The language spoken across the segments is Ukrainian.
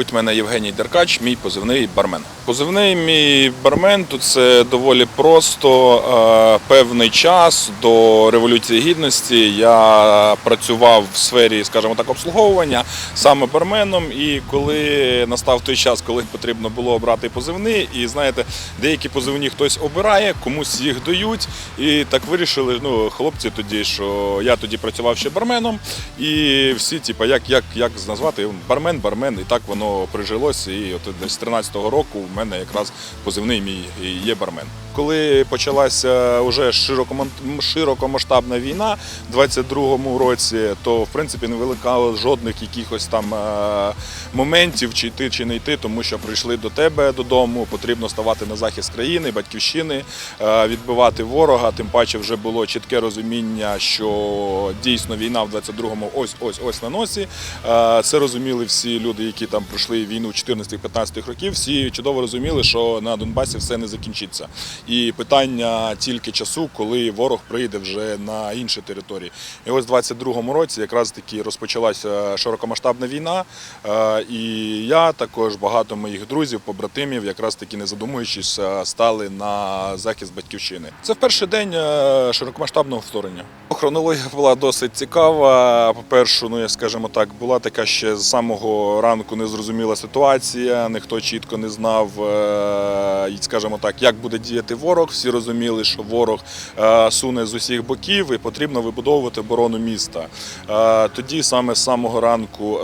Звуть мене Євгеній Деркач, мій позивний бармен. Позивний мій бармен тут це доволі просто. Е, Певний час до Революції Гідності я працював в сфері, скажімо так, обслуговування саме барменом. І коли настав той час, коли потрібно було обрати позивний, і знаєте, деякі позивні хтось обирає, комусь їх дають. І так вирішили, ну, хлопці тоді, що я тоді працював ще барменом, і всі, типу, як, як, як назвати бармен, бармен, і так воно прижилось. І от десь з 13-го року в мене якраз позивний мій є бармен. Коли почалася вже широкомасштабна війна в 22-му році, то в принципі не виникало жодних якихось там е, моментів, чи йти, чи не йти, тому що прийшли до тебе додому, потрібно ставати на захист країни, батьківщини, е, відбивати ворога. Тим паче вже було чітке розуміння, що дійсно війна в 22-му ось ось ось на носі. Е, Це розуміли всі люди, які там пройшли війну 14-15 років. Всі чудово розуміли, що на Донбасі все не закінчиться. І питання тільки часу, коли ворог прийде вже на інші території. І ось в 22-му році якраз таки розпочалася широкомасштабна війна. Е, І я також багато моїх друзів, побратимів, якраз таки не задумуючись, е, стали на захист батьківщини. Це в перший день е, широкомасштабного вторгнення. Хронологія була досить цікава. По-перше, ну я скажімо так, була така ще з самого ранку незрозуміла ситуація. Ніхто чітко не знав, е, скажімо так, як буде діяти ворог. Всі розуміли, що ворог е, суне з усіх боків і потрібно вибудовувати оборону міста. Е, Тоді саме з самого ранку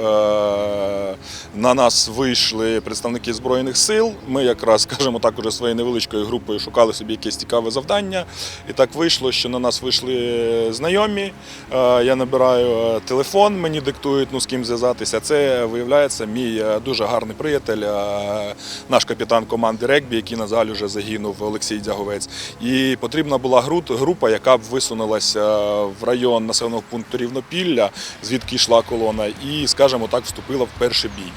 на нас вийшли представники збройних сил. Ми якраз, скажімо так, уже своєю невеличкою групою шукали собі якесь цікаве завдання. І так вийшло, що на нас вийшли знайомі. Е, Я набираю е, телефон, мені диктують, ну з ким зв'язатися. Це виявляється мій е, дуже гарний приятель, наш капітан команди регбі, який на жаль вже загинув Олексій Дяговець. І потрібна була група, яка б висунулася в район населеного пункту Рівнопілля, звідки йшла колона, і, скажімо так, вступила в перший бій.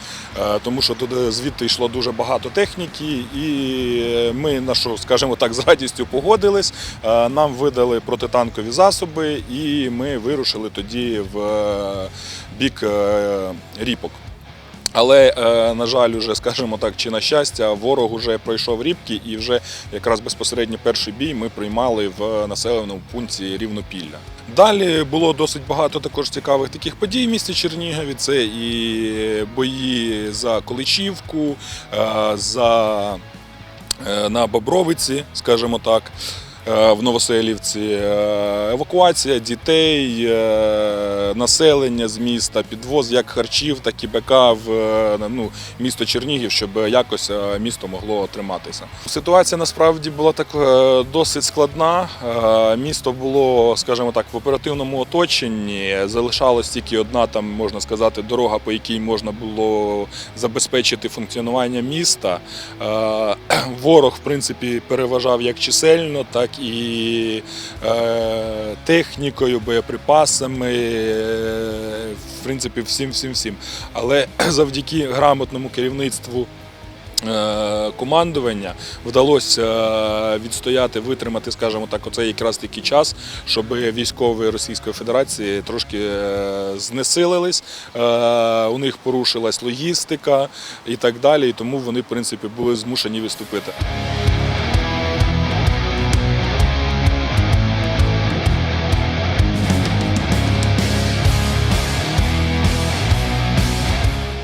Тому що звідти йшло дуже багато техніки, і ми на що, скажімо так, з радістю погодились. Нам видали протитанкові засоби, і ми вирушили тоді в е, бік е, ріпок. Але, е, на жаль, уже, скажімо так, чи на щастя, ворог уже пройшов рібки, і вже якраз безпосередньо перший бій ми приймали в населеному пункті Рівнопілля. Далі було досить багато також цікавих таких подій в місті Чернігові. Це і бої за Количівку, за на Бобровиці, скажімо так. Е, В Новоселівці Е, евакуація дітей, е, населення з міста, підвоз як харчів, так і БК в ну, місто Чернігів, щоб якось місто могло триматися. Ситуація насправді була так досить складна. Місто було, скажімо так, в оперативному оточенні. Залишалась тільки одна там, можна сказати, дорога, по якій можна було забезпечити функціонування міста. Ворог, в принципі, переважав як чисельно, так і е, технікою, боєприпасами, е, в принципі, всім, всім, всім. Але завдяки грамотному керівництву. е, Командування вдалося е, відстояти, витримати, скажімо так, оцей якраз такий час, щоб військові Російської Федерації трошки е, знесилились, у них порушилась логістика і так далі. І тому вони, в принципі, були змушені відступити.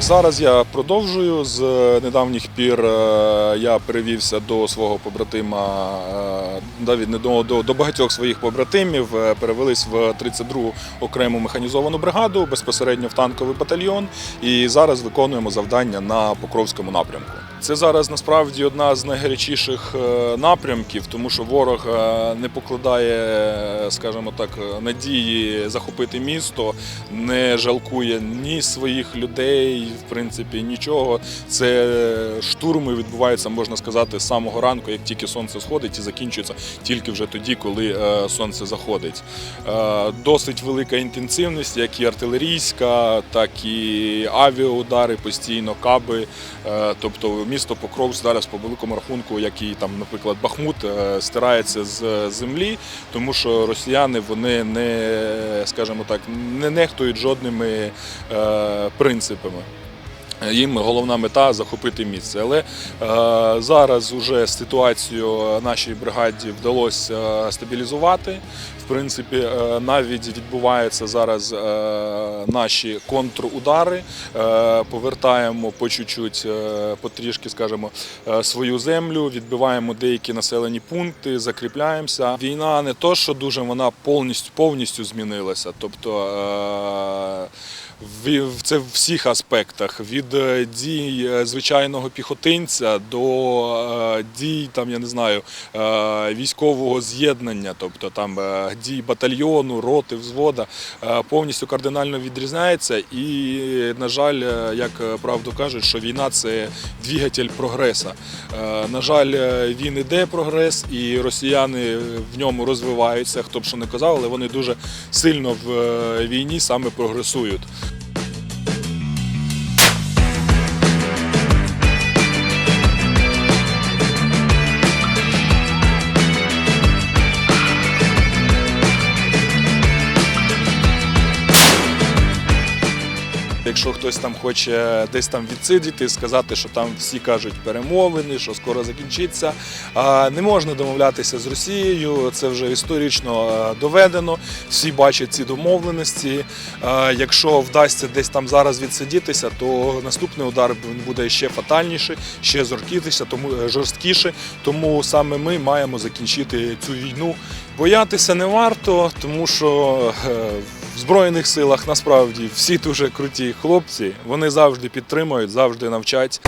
Зараз я продовжую. З недавніх пір е, я перевівся до свого побратима, е, навіть не до, багатьох своїх побратимів. е, Перевелись в 32-гу окрему механізовану бригаду, безпосередньо в танковий батальйон. І зараз виконуємо завдання на Покровському напрямку. Це зараз насправді одна з найгарячіших е, напрямків, тому що ворог е, не покладає, скажімо так, надії захопити місто, не жалкує ні своїх людей, в принципі, нічого. Це штурми відбуваються, можна сказати, з самого ранку, як тільки сонце сходить, і закінчується тільки вже тоді, коли е, сонце заходить. Досить велика інтенсивність, як і артилерійська, так і авіаудари, постійно каби. Тобто місто Покров зараз по великому рахунку, як і там, наприклад, Бахмут, е, стирається з землі, тому що росіяни вони не, скажімо так, не нехтують жодними е, принципами. Їм головна мета захопити місце. Але е, зараз уже ситуацію нашій бригаді вдалося е, стабілізувати. В принципі, е, навіть відбуваються зараз е, наші контрудари. Е, повертаємо по чуть-чуть, е, потрішки, скажімо, е, свою землю, відбиваємо деякі населені пункти, закріпляємося. Війна не то, що дуже вона повністю повністю змінилася. Тобто е, в- це в всіх аспектах від е, дій е, звичайного піхотинця до е, дій там, я не знаю, військового з'єднання, тобто там дій батальйону, роти, взвода, повністю кардинально відрізняється. І, на жаль, як правду кажуть, що війна це двигатель прогреса. На жаль, він іде прогрес, і росіяни в ньому розвиваються. Хто б що не казав, але вони дуже сильно в війні саме прогресують. Якщо хтось там хоче десь там відсидіти, сказати, що там всі кажуть перемовини, що скоро закінчиться. Не можна домовлятися з Росією, це вже історично доведено. Всі бачать ці домовленості. Якщо вдасться десь там зараз відсидітися, то наступний удар буде ще фатальніший, ще зоркітися, тому е, жорсткіше. Тому саме ми маємо закінчити цю війну. Боятися не варто, тому що е, в Збройних силах насправді всі дуже круті хлопці. Вони завжди підтримують, завжди навчать.